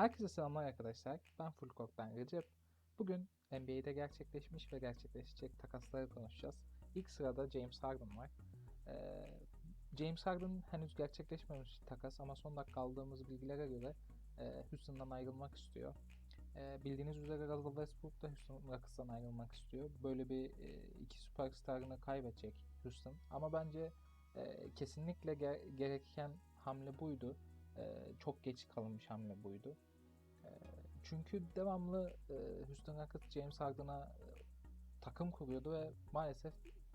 Herkese selamlar arkadaşlar. Ben Full Court'tan Recep. Bugün NBA'de gerçekleşmiş ve gerçekleşecek takasları konuşacağız. İlk sırada James Harden var. Ee, James Harden henüz gerçekleşmemiş takas ama son dakika aldığımız bilgilere göre e, Houston'dan ayrılmak istiyor. E, bildiğiniz üzere Russell Westbrook da Houston Rockets'tan ayrılmak istiyor. Böyle bir e, iki süperstarını kaybedecek Houston. Ama bence e, kesinlikle ge- gereken hamle buydu. E, çok geç kalınmış hamle buydu. Çünkü devamlı e, Houston Rockets James Harden'a e, takım kuruyordu ve maalesef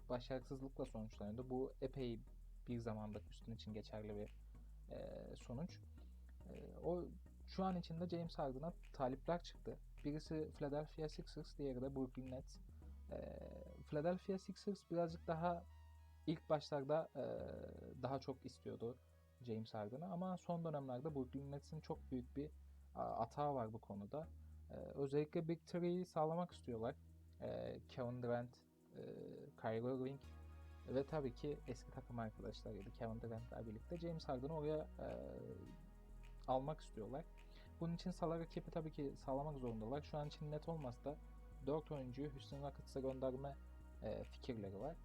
başarısızlıkla sonuçlanıyordu. Bu epey bir zamanda Houston için geçerli bir e, sonuç. O şu an içinde James Harden'a talipler çıktı. Birisi Philadelphia Sixers, diğeri de Brooklyn Nets. Philadelphia Sixers birazcık daha ilk başlarda daha çok istiyordu James Harden'ı ama son dönemlerde Brooklyn Nets'in çok büyük bir a, hata var bu konuda. E, özellikle Big Three'yi sağlamak istiyorlar. E, Kevin Durant, e, Kyrie Irving ve tabii ki eski takım arkadaşlarıydı Kevin Durant'la birlikte. James Harden'ı oraya e, almak istiyorlar. Bunun için salary cap'i tabii ki sağlamak zorundalar. Şu an için net olmasa da 4 oyuncuyu Houston Rockets'a gönderme e, fikirleri var.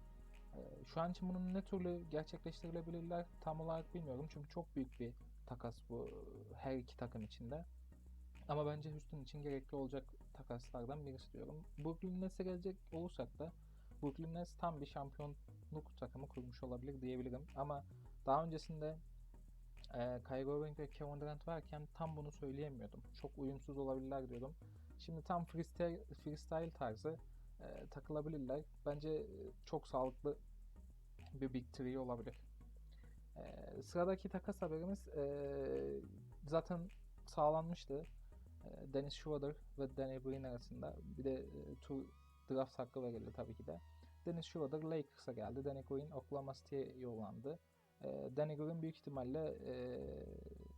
E, şu an için bunun ne türlü gerçekleştirilebilirler tam olarak bilmiyorum. Çünkü çok büyük bir takas bu her iki takım içinde. Ama bence Houston için gerekli olacak takaslardan birisi diyorum. Brooklyn Nets'e gelecek olursak da Brooklyn Nets tam bir şampiyonluk takımı kurmuş olabilir diyebilirim. Ama daha öncesinde e, Kyrie Irving ve Kevin Durant varken tam bunu söyleyemiyordum. Çok uyumsuz olabilirler diyordum. Şimdi tam freestyle, freestyle tarzı e, takılabilirler. Bence e, çok sağlıklı bir Big Three olabilir. E, sıradaki takas haberimiz e, zaten sağlanmıştı. E, Dennis Schroeder ve Danny Green arasında bir de e, tur draft hakkı verildi tabii ki de. Dennis Schroeder Lakers'a geldi. Danny Green Oklahoma City'ye yollandı. E, Danny Green büyük ihtimalle e,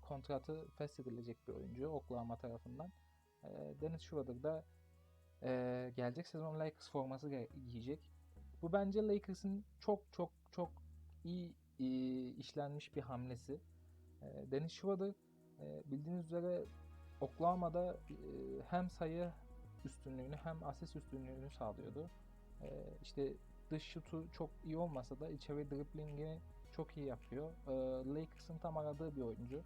kontratı feshedilecek bir oyuncu Oklahoma tarafından. E, Dennis Schroeder da e, gelecek sezon Lakers forması giyecek. Bu bence Lakers'ın çok çok çok iyi e, işlenmiş bir hamlesi. E, Dennis Schroeder bildiğiniz üzere Oklahoma'da e, hem sayı üstünlüğünü hem asist üstünlüğünü sağlıyordu. E, işte dış şutu çok iyi olmasa da içeri driblingini çok iyi yapıyor. E, Lakers'ın tam aradığı bir oyuncu.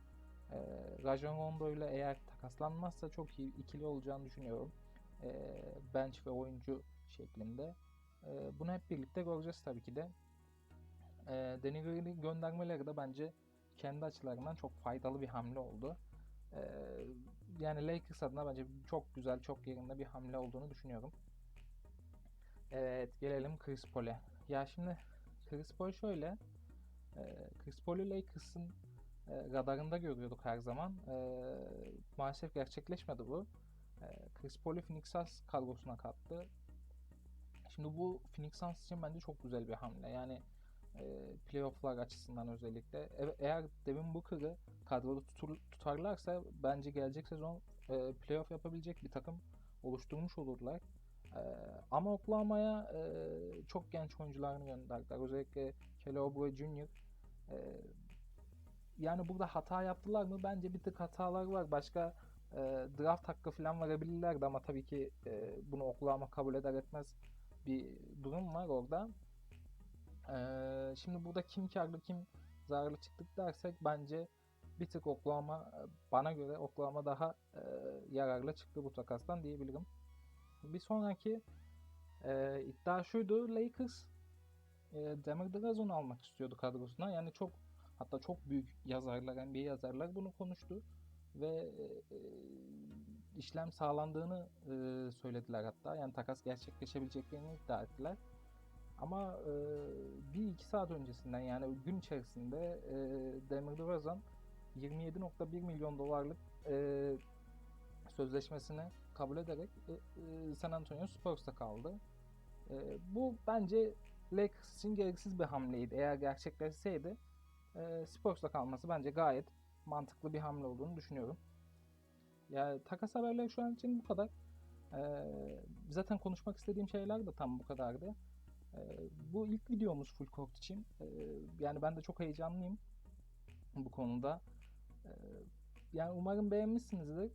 E, Rajon Rondo ile eğer takaslanmazsa çok iyi ikili olacağını düşünüyorum. E, bench ve oyuncu şeklinde. E, bunu hep birlikte göreceğiz tabii ki de. E, Danny Green'i göndermeleri de bence kendi açılarından çok faydalı bir hamle oldu. E, yani Lakers adına bence çok güzel, çok yerinde bir hamle olduğunu düşünüyorum. Evet, gelelim Chris Paul'e. Ya şimdi Chris Paul şöyle, e, Chris Paul'ü Lakers'ın e, radarında görüyorduk her zaman. E, maalesef gerçekleşmedi bu. E, Chris Paul'ü Phoenix Suns kadrosuna kattı. Şimdi bu Phoenix Suns için bence çok güzel bir hamle. Yani e, playofflar açısından özellikle. E, eğer Devin Booker'ı kadroda tutur, tutarlarsa bence gelecek sezon e, playoff yapabilecek bir takım oluşturmuş olurlar. E, ama Oklahoma'ya e, çok genç oyuncularını gönderdiler. Özellikle Kelly Oubre Jr. E, yani burada hata yaptılar mı? Bence bir tık hatalar var. Başka e, draft hakkı falan verebilirlerdi ama tabii ki e, bunu Oklahoma kabul eder etmez bir durum var orada. E, şimdi burada kim karlı kim zararlı çıktık dersek bence bir tık Oklahoma bana göre Oklahoma daha e, yararlı çıktı bu takastan diyebilirim. Bir sonraki e, iddia şuydu Lakers e, Demir DeRozan'ı almak istiyordu kadrosuna. Yani çok hatta çok büyük yazarlar, NBA yazarlar bunu konuştu ve e, işlem sağlandığını e, söylediler hatta. Yani takas gerçekleşebileceklerini iddia ettiler. Ama e, bir iki saat öncesinden yani gün içerisinde e, Demir DeRozan 27.1 milyon dolarlık e, sözleşmesini kabul ederek e, e, San Antonio Spurs'ta kaldı. E, bu bence Lakers için gereksiz bir hamleydi. Eğer gerçekleşseydi e, Spurs'ta kalması bence gayet mantıklı bir hamle olduğunu düşünüyorum. Yani takas haberleri şu an için bu kadar. E, zaten konuşmak istediğim şeyler de tam bu kadardı. E, bu ilk videomuz Full Court için. E, yani ben de çok heyecanlıyım bu konuda. E, yani umarım beğenmişsinizdir.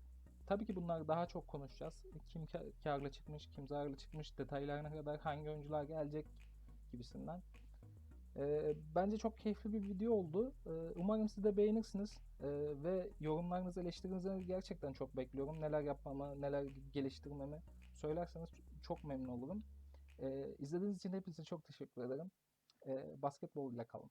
tabii ki bunlar daha çok konuşacağız. Kim ka- karlı çıkmış, kim zararlı çıkmış, detaylarına kadar hangi oyuncular gelecek gibisinden. Ee, bence çok keyifli bir video oldu. Ee, umarım siz de beğenirsiniz. Ee, ve yorumlarınızı, eleştirinizi gerçekten çok bekliyorum. Neler yapmamı, neler geliştirmemi söylerseniz çok memnun olurum. Ee, izlediğiniz için hepinize çok teşekkür ederim. Ee, basketbol ile kalın.